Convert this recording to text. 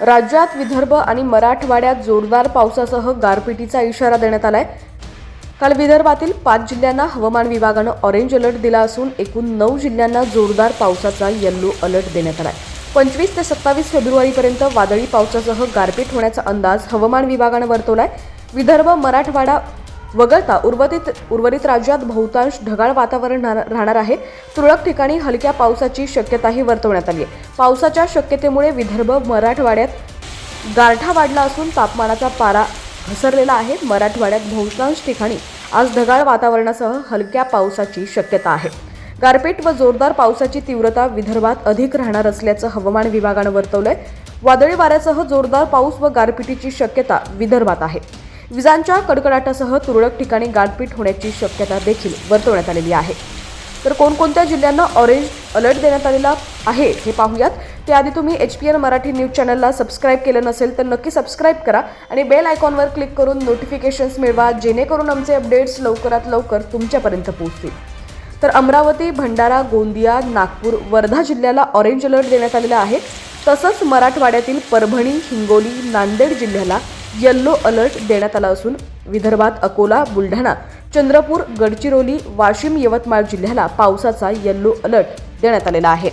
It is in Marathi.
राज्यात विदर्भ आणि मराठवाड्यात जोरदार पावसासह गारपिटीचा इशारा देण्यात आलाय. काल विदर्भातील पाच जिल्ह्यांना हवामान विभागानं ऑरेंज अलर्ट दिला असून एकूण नऊ जिल्ह्यांना जोरदार पावसाचा येल्लो अलर्ट देण्यात आलाय. पंचवीस ते सत्तावीस फेब्रुवारीपर्यंत वादळी पावसासह गारपीट होण्याचा अंदाज हवामान विभागानं वर्तवलाय. विदर्भ मराठवाडा वगळता उर्वरित उर्वरित राज्यात बहुतांश ढगाळ वातावरण राहणार- राहणार आहे. तुरळक ठिकाणी हलक्या पावसाची शक्यताही वर्तवण्यात आली आहे. पावसाच्या शक्यतेमुळे विदर्भ मराठवाड्यात गारठा वाढला असून तापमानाचा पारा घसरलेला आहे. मराठवाड्यात बहुतांश ठिकाणी आज ढगाळ वातावरणासह हलक्या पावसाची शक्यता आहे. गारपीट व जोरदार पावसाची तीव्रता विदर्भात अधिक राहणार असल्याचं हवामान विभागानं वर्तवलंय. वादळी वाऱ्यासह जोरदार पाऊस व गारपिटीची शक्यता विदर्भात आहे. विजांच्या कडकडाटासह तुरळक ठिकाणी गारपीट होण्याची शक्यता देखील वर्तवण्यात आलेली आहे. तर कोणकोणत्या जिल्ह्यांना ऑरेंज अलर्ट देण्यात आलेला आहे हे पाहूयात. त्याआधी तुम्ही H P N Marathi news चॅनलला सबस्क्राईब केलं नसेल तर नक्की सबस्क्राईब करा आणि बेल आयकॉनवर क्लिक करून नोटिफिकेशन्स मिळवा जेणेकरून आमचे अपडेट्स लवकरात लवकर तुमच्यापर्यंत पोहोचतील. तर अमरावती भंडारा गोंदिया नागपूर वर्धा जिल्ह्याला ऑरेंज अलर्ट देण्यात आलेला आहे. तसंच मराठवाड्यातील परभणी हिंगोली नांदेड जिल्ह्याला येल्लो अलर्ट देण्यात आला असून विदर्भात अकोला बुलढाणा चंद्रपूर गडचिरोली वाशिम यवतमाळ जिल्ह्याला पावसाचा येल्लो अलर्ट देण्यात आलेला आहे.